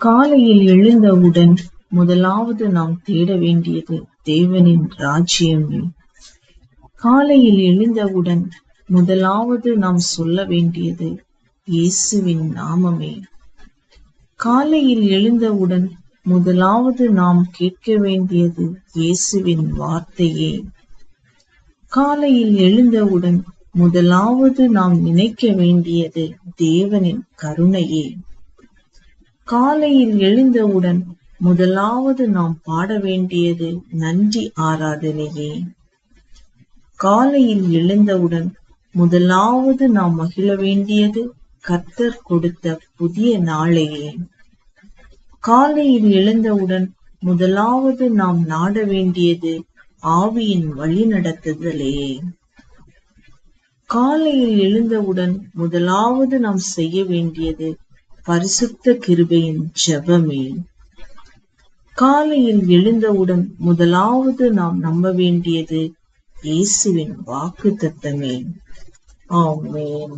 காலையில் எழுந்தவுடன் முதலாவது நாம் தேட வேண்டியது தேவனின் ராஜ்யமே. காலையில் எழுந்தவுடன் முதலாவது நாம் சொல்ல வேண்டியது இயேசுவின் நாமமே. காலையில் எழுந்தவுடன் முதலாவது நாம் கேட்க வேண்டியது இயேசுவின் வார்த்தையே. காலையில் எழுந்தவுடன் முதலாவது நாம் நினைக்க வேண்டியது தேவனின் கருணையே. காலையில் எழுந்தவுடன் முதலாவது நாம் பாட வேண்டியது நன்றி ஆராதனையே. காலையில் எழுந்தவுடன் முதலாவது நாம் மகிழ வேண்டியது கர்த்தர் கொடுத்த புதிய நாளையே. காலையில் எழுந்தவுடன் முதலாவது நாம் நாட வேண்டியது ஆவியின் வழிநடத்துதலையே காலையில் எழுந்தவுடன் முதலாவது நாம் செய்ய வேண்டியது பரிசுத்த கிருபையின் ஜெபமே. காலையில் எழுந்தவுடன் முதலாவது நாம் நம்ப வேண்டியது இயேசுவின் வாக்கு தத்தமே ஆமேன்.